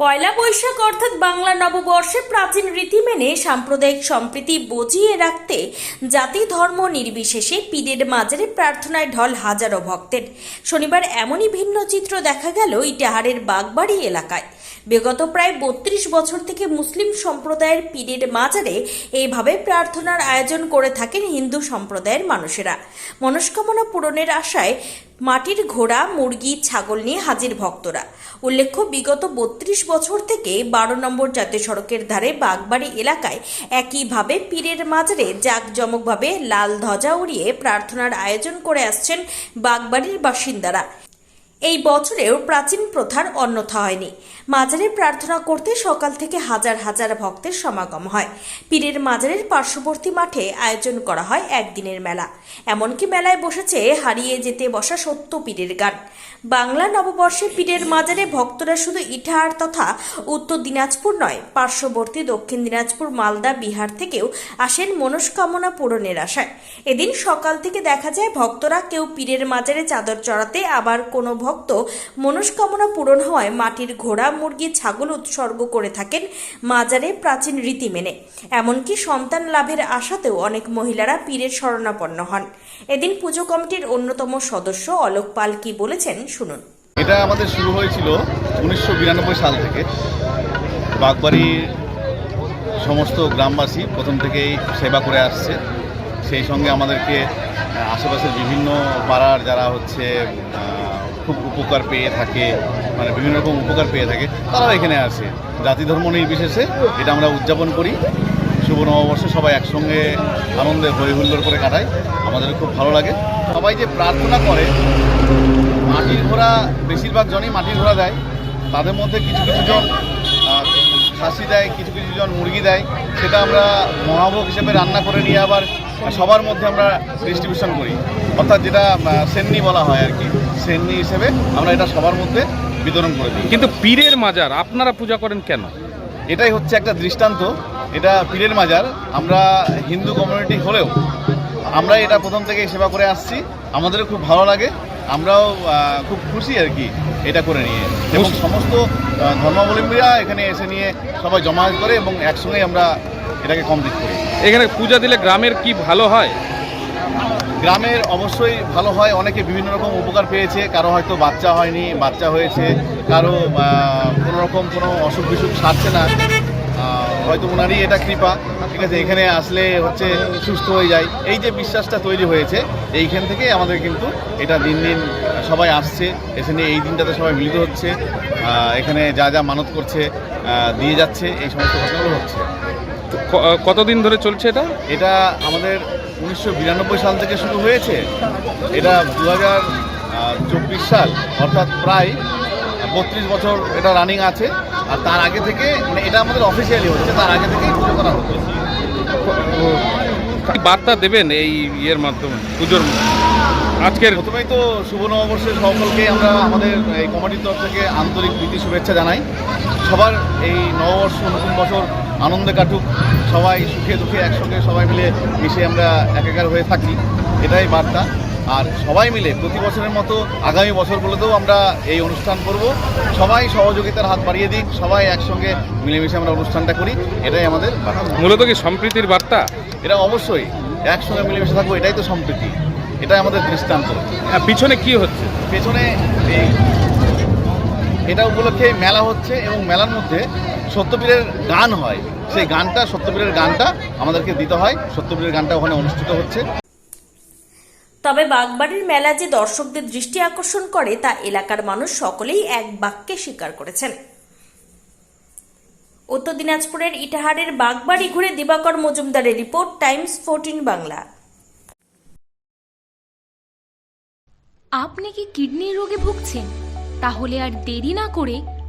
পয়লা বৈশাখ অর্থাৎ বাংলা নববর্ষে প্রাচীন রীতি মেনে সাম্প্রদায়িক সম্প্রীতি বজিয়ে রাখতে জাতি ধর্ম নির্বিশেষে পীরের মাজারে প্রার্থনায় ঢল হাজারো ভক্তের। শনিবার এমনই ভিন্ন চিত্র দেখা গেল ইটাহারের বাগবাড়ি এলাকায়। বিগত প্রায় বত্রিশ বছর থেকে মুসলিম সম্প্রদায়ের পীরের মাজারে এইভাবে প্রার্থনার আয়োজন করে থাকেন হিন্দু সম্প্রদায়ের মানুষেরা। মনস্কামনা পূরণের আশায় মাটির ঘোড়া, মুরগি, ছাগল নিয়ে হাজির ভক্তরা। উল্লেখ্য, বিগত বত্রিশ বছর থেকে বারো নম্বর জাতীয় সড়কের ধারে বাগবাড়ি এলাকায় একইভাবে পীরের মাঝারে জাঁকজমকভাবে লাল ধ্বজা উড়িয়ে প্রার্থনার আয়োজন করে আসছেন বাগবাড়ির বাসিন্দারা। এই বছরেও প্রাচীন প্রথার অন্যথা হয়নি। মাজারে প্রার্থনা করতে সকাল থেকে হাজার হাজার ভক্তের সমাগম হয়। পীরের মাজারের পার্শ্ববর্তী মাঠে আয়োজন করা হয় একদিনের মেলা। এমনকি মেলায় বসেছে হারিয়ে যেতে বসা সত্য পীরের গান। বাংলা নববর্ষে পীরের মাজারে ভক্তরা শুধু ইটাহার তথা উত্তর দিনাজপুর নয়, পার্শ্ববর্তী দক্ষিণ দিনাজপুর, মালদা, বিহার থেকেও আসেন মনস্কামনা পূরণের আশায়। এদিন সকাল থেকে দেখা যায় ভক্তরা কেউ পীরের মাজারে চাদর চড়াতে, আবার কোনো ভক্ত মনস্কামনা পূরণ হওয়ায় মাটির ঘোড়া, মুরগি, ছাগল উৎসর্গ করে থাকেন মাজারে প্রাচীন রীতি মেনে। এমনকি সন্তান লাভের আশাতেও অনেক মহিলারা পীরের শরণাপন্ন হন। এদিন পুজো কমিটির অন্যতম সদস্য অলোক পাল কি বলেছেন শুনুন। এটা আমাদের শুরু হয়েছিল উনিশশো বিরানব্বই সাল থেকে। বাগবাড়ির সমস্ত গ্রামবাসী প্রথম থেকেই সেবা করে আসছে। সেই সঙ্গে আমাদেরকে আশেপাশের বিভিন্ন পাড়ার যারা হচ্ছে খুব উপকার পেয়ে থাকে মানে বিভিন্ন রকম উপকার পেয়ে থাকে, তারাও এখানে আসে। জাতি ধর্ম নির্বিশেষে এটা আমরা উদযাপন করি। শুভ নববর্ষে সবাই একসঙ্গে আনন্দে হই হুল্লোড় করে কাটায় আমাদের খুব ভালো লাগে। সবাই যে প্রার্থনা করে, মাটির ঘোড়া, বেশিরভাগ জনই মাটির ঘোড়া দেয়। তাদের মধ্যে কিছু কিছু জন খাসি দেয়, কিছু কিছু জন মুরগি দেয়। সেটা আমরা মহাভোগ হিসেবে রান্না করে নিয়ে আবার সবার মধ্যে আমরা ডিস্ট্রিবিউশন করি। অর্থাৎ যেটা সেন্নি বলা হয় আর কি। সেন্নি হিসেবে আমরা এটা সবার মধ্যে বিতরণ করে দিই। কিন্তু পীরের মাজার আপনারা পূজা করেন কেন? এটাই হচ্ছে একটা দৃষ্টান্ত। এটা পীরের মাজার। আমরা হিন্দু কমিউনিটি হলেও আমরা এটা প্রথম থেকে সেবা করে আসছি। আমাদেরও খুব ভালো লাগে। আমরাও খুব খুশি আর কি এটা করে নিয়ে। এবং সমস্ত ধর্মাবলম্বীরা এখানে এসে নিয়ে সবাই জমা করে এবং একসঙ্গেই আমরা এটাকে কমপ্লিট করি। এখানে পূজা দিলে গ্রামের কি ভালো হয়? গ্রামের অবশ্যই ভালো হয় অনেকে বিভিন্ন রকম উপকার পেয়েছে কারও হয়তো বাচ্চা হয়নি বাচ্চা হয়েছে কারও কোনো রকম কোনো অসুখ বিসুখ সারছে না হয়তো ওনারই এটা কৃপা ঠিক আছে এখানে আসলে হচ্ছে সুস্থ হয়ে যায়। এই যে বিশ্বাসটা তৈরি হয়েছে এইখান থেকে আমাদের কিন্তু এটা দিন দিন সবাই আসছে এখানে এই দিনটাতে সবাই মিলিত হচ্ছে এখানে যা যা মানত করছে দিয়ে যাচ্ছে এই সমস্ত ঘটনাগুলো হচ্ছে। কতদিন ধরে চলছে এটা? এটা আমাদের উনিশশো বিরানব্বই সাল থেকে শুরু হয়েছে। এটা দু হাজার চব্বিশ সাল অর্থাৎ প্রায় বত্রিশ বছর এটা রানিং আছে। আর তার আগে থেকে মানে এটা আমাদের অফিসিয়ালি হচ্ছে তার আগে থেকেই পুজো করা হচ্ছে। বার্তা দেবেন এই ইয়ের মাধ্যমে পুজোর আজকের প্রথমেই তো শুভ নববর্ষের সকলকে আমরা আমাদের এই কমিটির তরফ থেকে আন্তরিক প্রীতি শুভেচ্ছা জানাই। সবার এই নববর্ষ নতুন বছর আনন্দে কাটুক সবাই সুখে দুঃখে একসঙ্গে সবাই মিলে মিশে আমরা একাকার হয়ে থাকি এটাই বার্তা। আর সবাই মিলে প্রতি বছরের মতো আগামী বছরগুলোতেও আমরা এই অনুষ্ঠান করব। সবাই সহযোগিতার হাত বাড়িয়ে দিক সবাই একসঙ্গে মিলেমিশে আমরা অনুষ্ঠানটা করি এটাই আমাদের মূলত কি সম্প্রীতির বার্তা? এটা অবশ্যই একসঙ্গে মিলেমিশে থাকব এটাই তো সম্প্রীতি এটাই আমাদের দৃষ্টান্ত। পিছনে কি হচ্ছে? পেছনে এই এটা উপলক্ষে মেলা হচ্ছে এবং মেলার মধ্যে সত্যপীরের গান হয় সেই গানটা সত্যপীরের গানটা আমাদেরকে দিতে হয়। সত্যপীরের গানটা ওখানে অনুষ্ঠিত হচ্ছে। তবে বাগবাড়ির মেলা যে দর্শকদের দৃষ্টি আকর্ষণ করে তা এলাকার মানুষ সকলেই এক বাক্যে স্বীকার করেছেন। উত্তর দিনাজপুরের ইটাহারের বাগবাড়ি ঘুরে দিবাকর মজুমদারের রিপোর্ট টাইমস ফোরটিন বাংলা। আপনি কি কিডনি রোগে ভুগছেন? তাহলে আর দেরি না করে